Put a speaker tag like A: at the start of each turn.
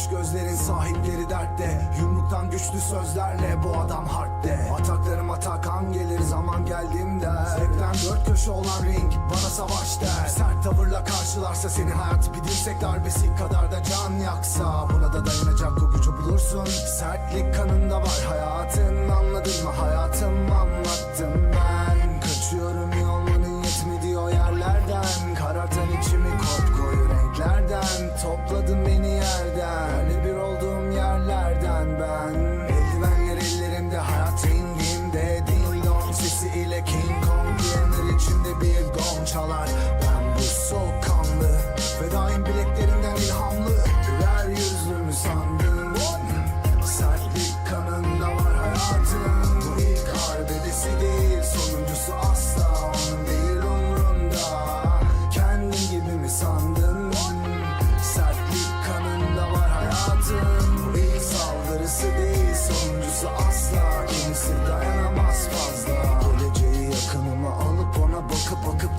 A: Yaşarmış gözlerin sahipleri dertte. Yumruktan güçlü sözlerle bu adam hardde Ataklarım atakan gelir zaman geldiğimde Zevkten dört köşe olan ring bana savaş der. Sert tavırla karşılarsa seni hayat bir dirsek darbesi kadar da can yaksa. Buna da dayanacak o gücü bulursun. Sertlik kanında var hayatın çalar. Ben bu soğuk kanlı Ve daim bileklerinden ilhamlı Güler yüzlümü sandım. Sertlik kanında var hayatım. Bu ilk harbedesi değil Sonuncusu asla onun değil umrunda Kendin gibi mi sandın? Sertlik kanında var hayatım. Bu ilk saldırısı değil Sonuncusu asla Kimisi dayanamaz fazla. Geleceği yakınıma alıp ona bakıp bakıp